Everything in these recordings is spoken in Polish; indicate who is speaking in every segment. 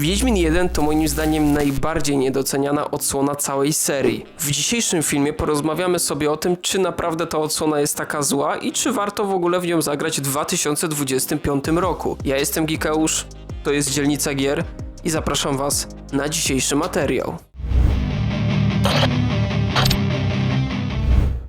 Speaker 1: Wiedźmin 1 to moim zdaniem najbardziej niedoceniana odsłona całej serii. W dzisiejszym filmie porozmawiamy sobie o tym, czy naprawdę ta odsłona jest taka zła i czy warto w ogóle w nią zagrać w 2025 roku. Ja jestem Gikeusz, to jest Dzielnica Gier i zapraszam Was na dzisiejszy materiał.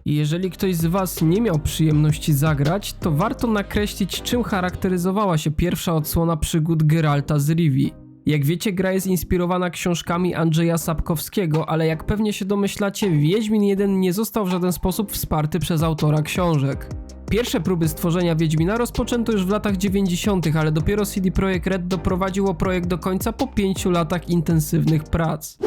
Speaker 1: Jeżeli ktoś z Was nie miał przyjemności zagrać, to warto nakreślić, czym charakteryzowała się pierwsza odsłona przygód Geralta z Rivii. Jak wiecie, gra jest inspirowana książkami Andrzeja Sapkowskiego, ale jak pewnie się domyślacie, Wiedźmin 1 nie został w żaden sposób wsparty przez autora książek. Pierwsze próby stworzenia Wiedźmina rozpoczęto już w latach 90., ale dopiero CD Projekt Red doprowadziło projekt do końca po 5 latach intensywnych prac.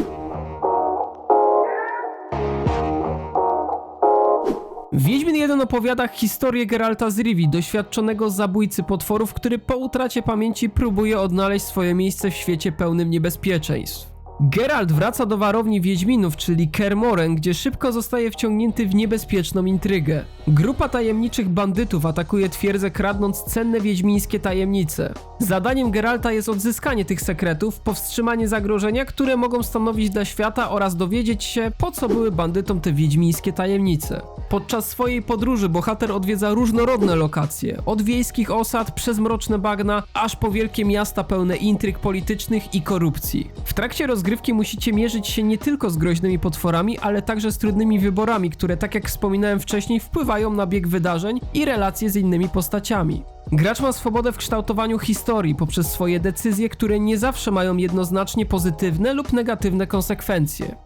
Speaker 1: Wiedźmin 1 opowiada historię Geralta z Rivii, doświadczonego zabójcy potworów, który po utracie pamięci próbuje odnaleźć swoje miejsce w świecie pełnym niebezpieczeństw. Geralt wraca do warowni Wiedźminów, czyli Kermoren, gdzie szybko zostaje wciągnięty w niebezpieczną intrygę. Grupa tajemniczych bandytów atakuje twierdzę kradnąc cenne wiedźmińskie tajemnice. Zadaniem Geralta jest odzyskanie tych sekretów, powstrzymanie zagrożenia, które mogą stanowić dla świata oraz dowiedzieć się, po co były bandytom te wiedźmińskie tajemnice. Podczas swojej podróży bohater odwiedza różnorodne lokacje, od wiejskich osad przez mroczne bagna, aż po wielkie miasta pełne intryg politycznych i korupcji. W trakcie rozgrywki musicie mierzyć się nie tylko z groźnymi potworami, ale także z trudnymi wyborami, które, tak jak wspominałem wcześniej, wpływają na bieg wydarzeń i relacje z innymi postaciami. Gracz ma swobodę w kształtowaniu historii poprzez swoje decyzje, które nie zawsze mają jednoznacznie pozytywne lub negatywne konsekwencje.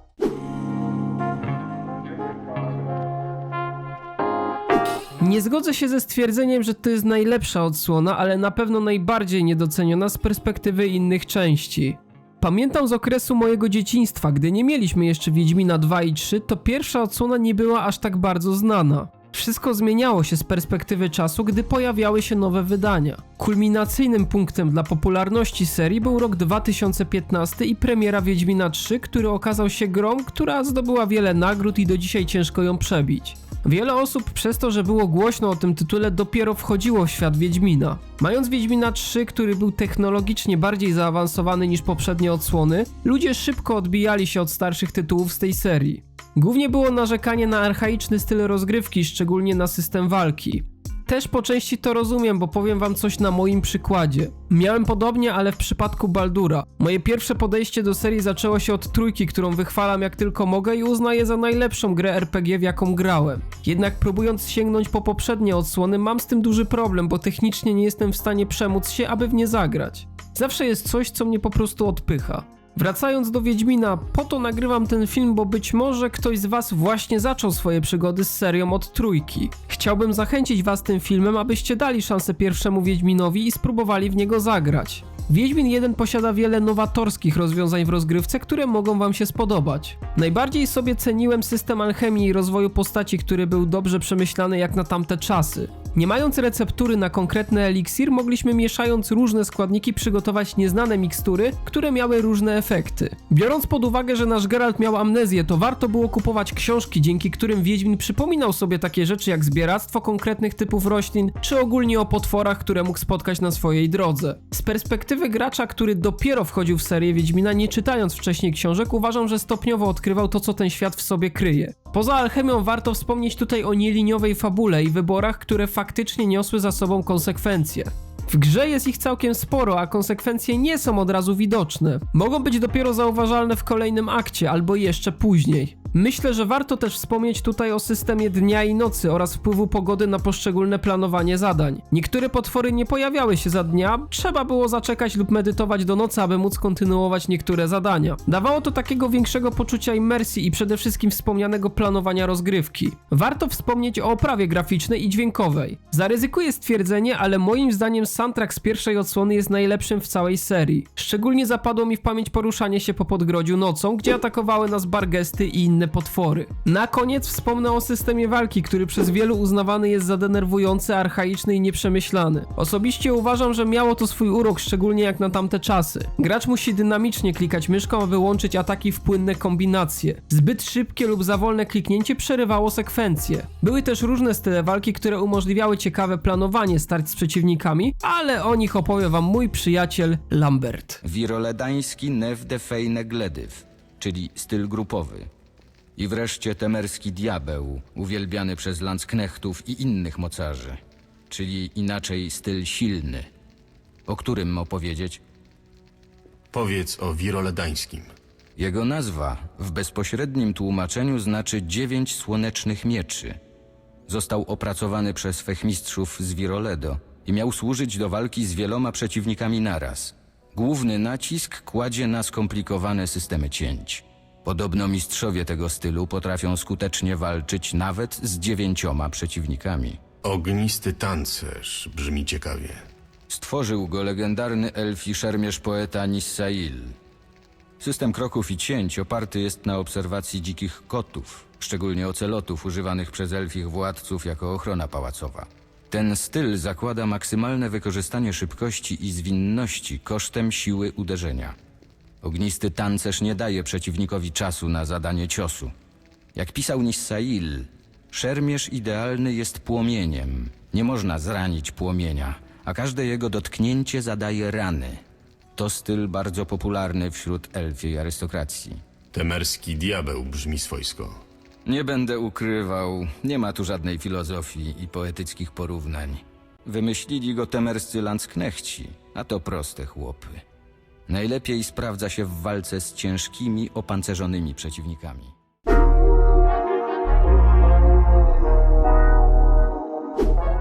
Speaker 1: Nie zgodzę się ze stwierdzeniem, że to jest najlepsza odsłona, ale na pewno najbardziej niedoceniona z perspektywy innych części. Pamiętam z okresu mojego dzieciństwa, gdy nie mieliśmy jeszcze Wiedźmina 2 i 3, to pierwsza odsłona nie była aż tak bardzo znana. Wszystko zmieniało się z perspektywy czasu, gdy pojawiały się nowe wydania. Kulminacyjnym punktem dla popularności serii był rok 2015 i premiera Wiedźmina 3, który okazał się grą, która zdobyła wiele nagród i do dzisiaj ciężko ją przebić. Wiele osób przez to, że było głośno o tym tytule, dopiero wchodziło w świat Wiedźmina. Mając Wiedźmina 3, który był technologicznie bardziej zaawansowany niż poprzednie odsłony, ludzie szybko odbijali się od starszych tytułów z tej serii. Głównie było narzekanie na archaiczny styl rozgrywki, szczególnie na system walki. Też po części to rozumiem, bo powiem wam coś na moim przykładzie. Miałem podobnie, ale w przypadku Baldura. Moje pierwsze podejście do serii zaczęło się od trójki, którą wychwalam jak tylko mogę i uznaję za najlepszą grę RPG, w jaką grałem. Jednak próbując sięgnąć po poprzednie odsłony, mam z tym duży problem, bo technicznie nie jestem w stanie przemóc się, aby w nie zagrać. Zawsze jest coś, co mnie po prostu odpycha. Wracając do Wiedźmina, po to nagrywam ten film, bo być może ktoś z Was właśnie zaczął swoje przygody z serią od trójki. Chciałbym zachęcić Was tym filmem, abyście dali szansę pierwszemu Wiedźminowi i spróbowali w niego zagrać. Wiedźmin 1 posiada wiele nowatorskich rozwiązań w rozgrywce, które mogą Wam się spodobać. Najbardziej sobie ceniłem system alchemii i rozwoju postaci, który był dobrze przemyślany jak na tamte czasy. Nie mając receptury na konkretny eliksir, mogliśmy mieszając różne składniki przygotować nieznane mikstury, które miały różne efekty. Biorąc pod uwagę, że nasz Geralt miał amnezję, to warto było kupować książki, dzięki którym Wiedźmin przypominał sobie takie rzeczy jak zbieractwo konkretnych typów roślin, czy ogólnie o potworach, które mógł spotkać na swojej drodze. Z perspektywy gracza, który dopiero wchodził w serię Wiedźmina, nie czytając wcześniej książek, uważam, że stopniowo odkrywał to, co ten świat w sobie kryje. Poza alchemią warto wspomnieć tutaj o nieliniowej fabule i wyborach, które faktycznie niosły za sobą konsekwencje. W grze jest ich całkiem sporo, a konsekwencje nie są od razu widoczne. Mogą być dopiero zauważalne w kolejnym akcie albo jeszcze później. Myślę, że warto też wspomnieć tutaj o systemie dnia i nocy oraz wpływu pogody na poszczególne planowanie zadań. Niektóre potwory nie pojawiały się za dnia, trzeba było zaczekać lub medytować do nocy, aby móc kontynuować niektóre zadania. Dawało to takiego większego poczucia imersji i przede wszystkim wspomnianego planowania rozgrywki. Warto wspomnieć o oprawie graficznej i dźwiękowej. Zaryzykuję stwierdzenie, ale moim zdaniem soundtrack z pierwszej odsłony jest najlepszym w całej serii. Szczególnie zapadło mi w pamięć poruszanie się po podgrodziu nocą, gdzie atakowały nas bargesty i inne potwory. Na koniec wspomnę o systemie walki, który przez wielu uznawany jest za denerwujący, archaiczny i nieprzemyślany. Osobiście uważam, że miało to swój urok, szczególnie jak na tamte czasy. Gracz musi dynamicznie klikać myszką, aby łączyć ataki w płynne kombinacje. Zbyt szybkie lub za wolne kliknięcie przerywało sekwencje. Były też różne style walki, które umożliwiały ciekawe planowanie starć z przeciwnikami, ale o nich opowie wam mój przyjaciel Lambert.
Speaker 2: Wiroledański Nef de Fejne Gledyw, czyli styl grupowy. I wreszcie temerski diabeł, uwielbiany przez landsknechtów i innych mocarzy, czyli inaczej styl silny. O którym opowiedzieć?
Speaker 3: Powiedz o wiroledańskim.
Speaker 2: Jego nazwa w bezpośrednim tłumaczeniu znaczy dziewięć słonecznych mieczy. Został opracowany przez fechmistrzów z Viroledo i miał służyć do walki z wieloma przeciwnikami naraz. Główny nacisk kładzie na skomplikowane systemy cięć. Podobno mistrzowie tego stylu potrafią skutecznie walczyć nawet z dziewięcioma przeciwnikami.
Speaker 3: Ognisty tancerz brzmi ciekawie.
Speaker 2: Stworzył go legendarny elf i szermierz poeta Nissail. System kroków i cięć oparty jest na obserwacji dzikich kotów, szczególnie ocelotów używanych przez elfich władców jako ochrona pałacowa. Ten styl zakłada maksymalne wykorzystanie szybkości i zwinności kosztem siły uderzenia. Ognisty tancerz nie daje przeciwnikowi czasu na zadanie ciosu. Jak pisał Nissail, szermierz idealny jest płomieniem. Nie można zranić płomienia, a każde jego dotknięcie zadaje rany. To styl bardzo popularny wśród elfiej arystokracji.
Speaker 3: Temerski diabeł brzmi swojsko.
Speaker 2: Nie będę ukrywał, nie ma tu żadnej filozofii i poetyckich porównań. Wymyślili go temerscy landsknechci, a to proste chłopy. Najlepiej sprawdza się w walce z ciężkimi, opancerzonymi przeciwnikami.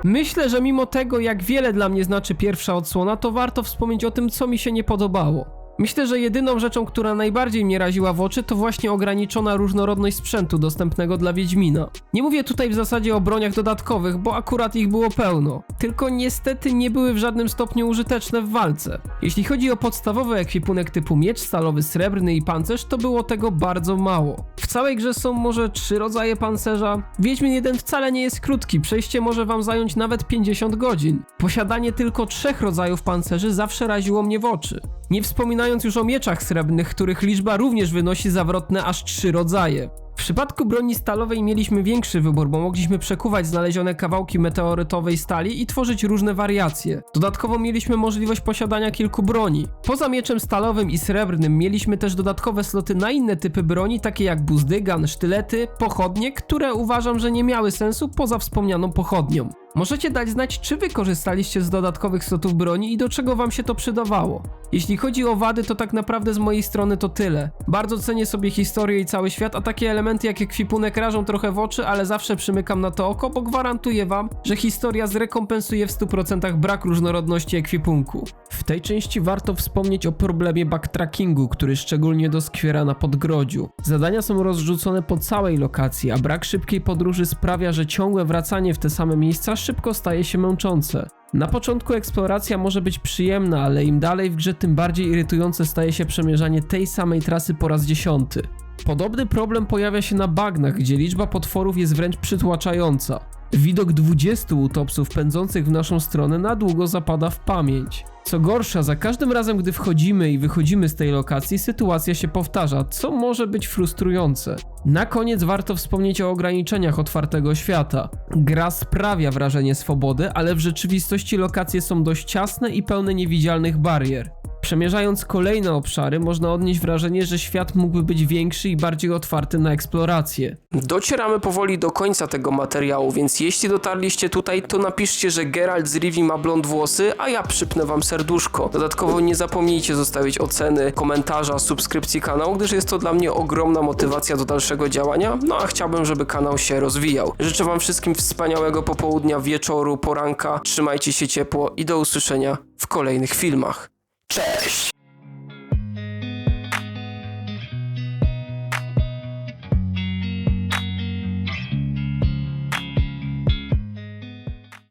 Speaker 1: Myślę, że mimo tego, jak wiele dla mnie znaczy pierwsza odsłona, to warto wspomnieć o tym, co mi się nie podobało. Myślę, że jedyną rzeczą, która najbardziej mnie raziła w oczy, to właśnie ograniczona różnorodność sprzętu dostępnego dla Wiedźmina. Nie mówię tutaj w zasadzie o broniach dodatkowych, bo akurat ich było pełno, tylko niestety nie były w żadnym stopniu użyteczne w walce. Jeśli chodzi o podstawowy ekwipunek typu miecz stalowy, srebrny i pancerz, to było tego bardzo mało. W całej grze są może trzy rodzaje pancerza. Wiedźmin 1 wcale nie jest krótki, przejście może wam zająć nawet 50 godzin. Posiadanie tylko trzech rodzajów pancerzy zawsze raziło mnie w oczy. Nie wspominając już o mieczach srebrnych, których liczba również wynosi zawrotne aż trzy rodzaje. W przypadku broni stalowej mieliśmy większy wybór, bo mogliśmy przekuwać znalezione kawałki meteorytowej stali i tworzyć różne wariacje. Dodatkowo mieliśmy możliwość posiadania kilku broni. Poza mieczem stalowym i srebrnym mieliśmy też dodatkowe sloty na inne typy broni, takie jak buzdygan, sztylety, pochodnie, które uważam, że nie miały sensu poza wspomnianą pochodnią. Możecie dać znać, czy wy korzystaliście z dodatkowych slotów broni i do czego wam się to przydawało. Jeśli chodzi o wady, to tak naprawdę z mojej strony to tyle. Bardzo cenię sobie historię i cały świat, a takie elementy jak ekwipunek rażą trochę w oczy, ale zawsze przymykam na to oko, bo gwarantuję wam, że historia zrekompensuje w 100% brak różnorodności ekwipunku. W tej części warto wspomnieć o problemie backtrackingu, który szczególnie doskwiera na Podgrodziu. Zadania są rozrzucone po całej lokacji, a brak szybkiej podróży sprawia, że ciągłe wracanie w te same miejsca szybko staje się męczące. Na początku eksploracja może być przyjemna, ale im dalej w grze, tym bardziej irytujące staje się przemierzanie tej samej trasy po raz dziesiąty. Podobny problem pojawia się na bagnach, gdzie liczba potworów jest wręcz przytłaczająca. Widok 20 utopców pędzących w naszą stronę na długo zapada w pamięć. Co gorsza, za każdym razem, gdy wchodzimy i wychodzimy z tej lokacji, sytuacja się powtarza, co może być frustrujące. Na koniec warto wspomnieć o ograniczeniach otwartego świata. Gra sprawia wrażenie swobody, ale w rzeczywistości lokacje są dość ciasne i pełne niewidzialnych barier. Przemierzając kolejne obszary, można odnieść wrażenie, że świat mógłby być większy i bardziej otwarty na eksplorację. Docieramy powoli do końca tego materiału, więc jeśli dotarliście tutaj, to napiszcie, że Geralt z Rivi ma blond włosy, a ja przypnę wam serduszko. Dodatkowo nie zapomnijcie zostawić oceny, komentarza, subskrypcji kanału, gdyż jest to dla mnie ogromna motywacja do dalszego działania, no a chciałbym, żeby kanał się rozwijał. Życzę wam wszystkim wspaniałego popołudnia, wieczoru, poranka, trzymajcie się ciepło i do usłyszenia w kolejnych filmach. Cześć!